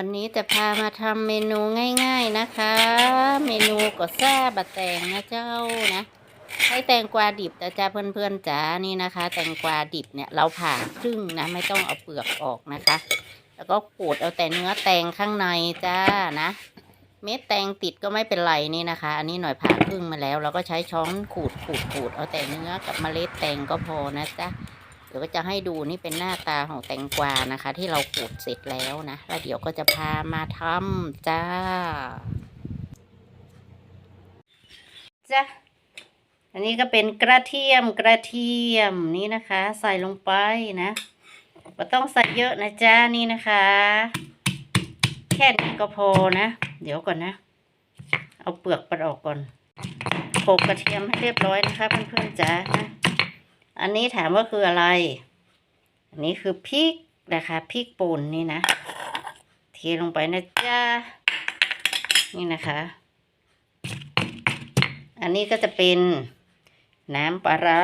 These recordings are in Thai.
วันนี้จะพามาทำเมนูง่าย ๆนะคะ เมนูก็แซ่บะแตงนะเจ้านะให้แตงกวาดิบแต่จ้าเพื่อนๆจ๋านี่นะคะ แตงกวาดิบเนี่ยเราผ่าครึ่งนะไม่ต้องเอาเปลือกออกนะคะ แล้วก็ขูดเอาแต่เนื้อแตงข้างในจ้านะ เม็ดแตงติดก็ไม่เป็นไรนี่นะคะ อันนี้หน่อยผ่าครึ่งมาแล้วเราก็ใช้ช้อนขูดขูดขูดเอาแต่เนื้อกับเมล็ดแตงก็พอนะจ๊ะ เดี๋ยวก็จะให้ดูนี่เป็นหน้าตาของแตงกวานะคะ ที่เราขูดเสร็จแล้วนะ แล้วเดี๋ยวก็จะพามาทำจ้าจ้ะอันนี้ก็เป็นกระเทียมกระเทียมนี่นะคะ ใส่ลงไปนะไม่ต้องใส่เยอะนะจ้านี่นะคะ แค่นี้ก็พอนะ เดี๋ยวก่อนนะ เอาเปลือกมันออกก่อนโขลกกระเทียมให้เรียบร้อยนะคะเพื่อนๆจ้านะ อันนี้ถามว่าคืออะไร อันนี้คือพริกนะคะพริกป่นนี่นะเทลงไปนะจ๊ะนี่นะคะ อันนี้ก็จะเป็นน้ำปลาร้า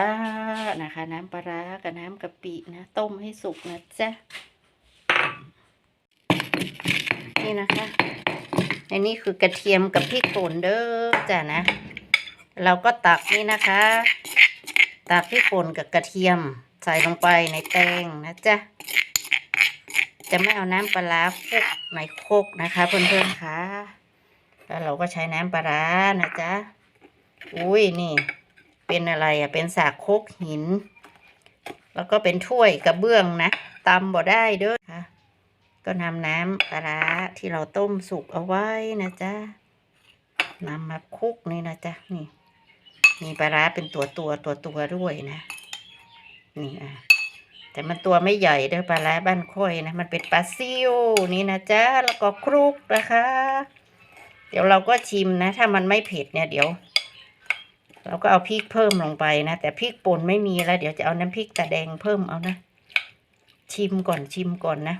นะคะ น้ำปลาร้ากับน้ำกะปินะ ต้มให้สุกนะจ๊ะนี่นะคะ อันนี้คือกระเทียมกับพริกป่นเด้อจ้ะนะ เราก็ตักนี่นะคะ ตักพริกป่นกับกระเทียมใส่ลงไปในแตงนะจ๊ะ จะไม่เอาน้ำปลาร้าคลุกในโคกนะคะ เพื่อนๆคะแล้วเราก็ใช้น้ำปลาร้านะจ๊ะ อุ้ยนี่ เป็นอะไรอะ เป็นสากโคกหิน แล้วก็เป็นถ้วยกระเบื้องนะตำบ่ได้เด้อค่ะ ก็นำน้ำปลาร้าที่เราต้มสุกเอาไว้นะจ๊ะนำมาคลุกนี่นะจ๊ะนี่ มีปลาร้าเป็นตัวตัวตัวตัวด้วยนะ นี่อะแต่มันตัวไม่ใหญ่เด้อปลาร้าบ้านค่อยนะ มันเป็นปลาซิวนี่นะจ๊ะ แล้วก็คลุกนะคะ เดี๋ยวเราก็ชิมนะ ถ้ามันไม่เผ็ดเนี่ยเดี๋ยว เราก็เอาพริกเพิ่มลงไปนะ แต่พริกป่นไม่มีแล้ว เดี๋ยวจะเอาน้ำพริกตาแดงเพิ่มเอานะ ชิมก่อนชิมก่อนนะ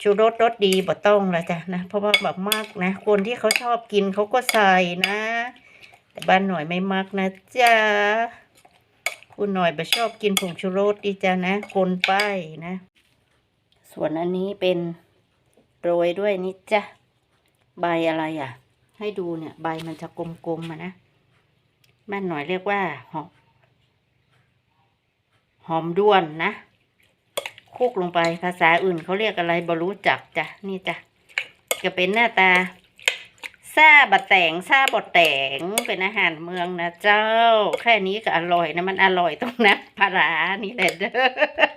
ชูรสรสดีบ่ต้องแล้วจ้ะนะ เพราะว่าแบบมากนะ คนที่เขาชอบกินเขาก็ใส่นะ แต่บ้านหน่อยไม่มักนะจ๊ะคุณหน่อยไปชอบกินผงชูรสดีจ้ะนะคนไปนะ ส่วนอันนี้เป็นโรยด้วยนี่จ้ะใบอะไรอะ ให้ดูเนี่ยใบมันจะกลมๆมานะบ้านหน่อยเรียกว่าหอมหอมด้วนนะคุกลงไปภาษาอื่นเขาเรียกอะไรบรู้จักจ้ะนี่จ้ะจะเป็นหน้าตา ซาบะแตงซาบดแตงเป็นอาหารเมืองนะเจ้า แค่นี้ก็อร่อยนะ มันอร่อยตรงน้ำปลาร้านี่แหละเด้อ